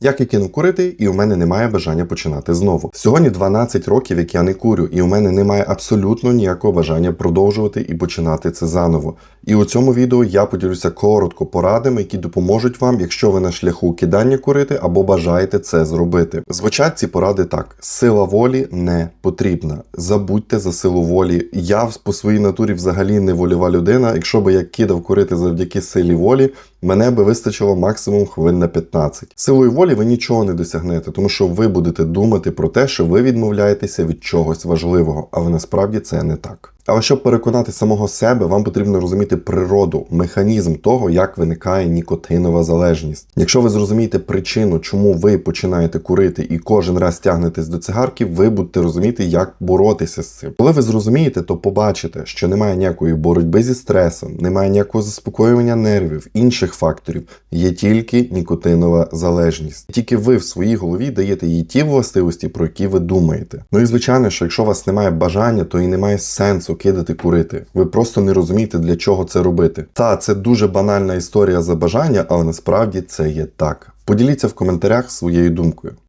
Як я кинув курити, і у мене немає бажання починати знову. Сьогодні 12 років, як я не курю, і у мене немає абсолютно ніякого бажання продовжувати і починати це заново. І у цьому відео я поділюся коротко порадами, які допоможуть вам, якщо ви на шляху кидання курити або бажаєте це зробити. Звучать ці поради так: сила волі не потрібна. Забудьте за силу волі. Я по своїй натурі взагалі не вольова людина. Якщо би я кидав курити завдяки силі волі, мене би вистачило максимум хвилин на 15. Силою волі ви нічого не досягнете, тому що ви будете думати про те, що ви відмовляєтеся від чогось важливого, але насправді це не так. Але щоб переконати самого себе, вам потрібно розуміти природу, механізм того, як виникає нікотинова залежність. Якщо ви зрозумієте причину, чому ви починаєте курити і кожен раз тягнетесь до цигарки, ви будете розуміти, як боротися з цим. Коли ви зрозумієте, то побачите, що немає ніякої боротьби зі стресом, немає ніякого заспокоювання нервів, інших факторів. Є тільки нікотинова залежність. Тільки ви в своїй голові даєте їй ті властивості, про які ви думаєте. Ну і звичайно, що якщо у вас немає бажання, то і немає сенсу кидати курити. Ви просто не розумієте, для чого це робити. Та це дуже банальна історія за бажання, але насправді це є так. Поділіться в коментарях своєю думкою.